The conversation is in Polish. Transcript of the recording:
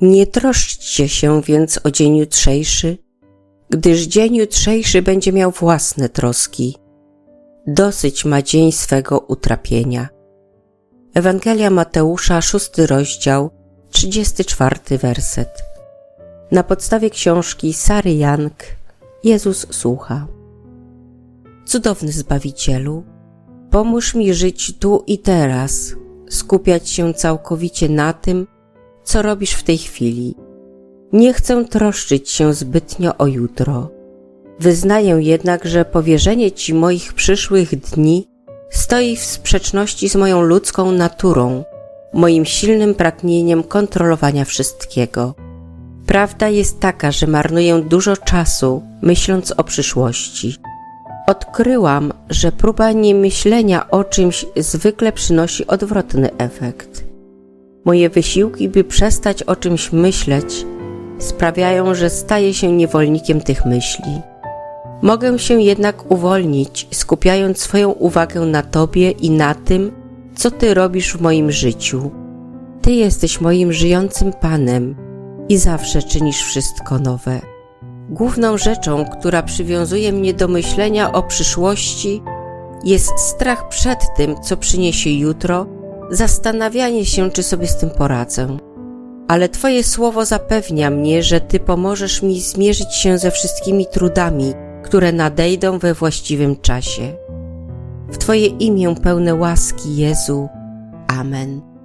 Nie troszczcie się więc o dzień jutrzejszy, gdyż dzień jutrzejszy będzie miał własne troski. Dosyć ma dzień swego utrapienia. Ewangelia Mateusza, szósty rozdział, 34 werset. Na podstawie książki Sary Jank Jezus słucha. Cudowny Zbawicielu, pomóż mi żyć tu i teraz, skupiać się całkowicie na tym, co robisz w tej chwili. Nie chcę troszczyć się zbytnio o jutro. Wyznaję jednak, że powierzenie Ci moich przyszłych dni stoi w sprzeczności z moją ludzką naturą, moim silnym pragnieniem kontrolowania wszystkiego. Prawda jest taka, że marnuję dużo czasu myśląc o przyszłości. Odkryłam, że próba niemyślenia o czymś zwykle przynosi odwrotny efekt. Moje wysiłki, by przestać o czymś myśleć, sprawiają, że staję się niewolnikiem tych myśli. Mogę się jednak uwolnić, skupiając swoją uwagę na Tobie i na tym, co Ty robisz w moim życiu. Ty jesteś moim żyjącym Panem i zawsze czynisz wszystko nowe. Główną rzeczą, która przywiązuje mnie do myślenia o przyszłości, jest strach przed tym, co przyniesie jutro, zastanawianie się, czy sobie z tym poradzę. Ale Twoje słowo zapewnia mnie, że Ty pomożesz mi zmierzyć się ze wszystkimi trudami, które nadejdą we właściwym czasie. W Twoje imię pełne łaski, Jezu. Amen.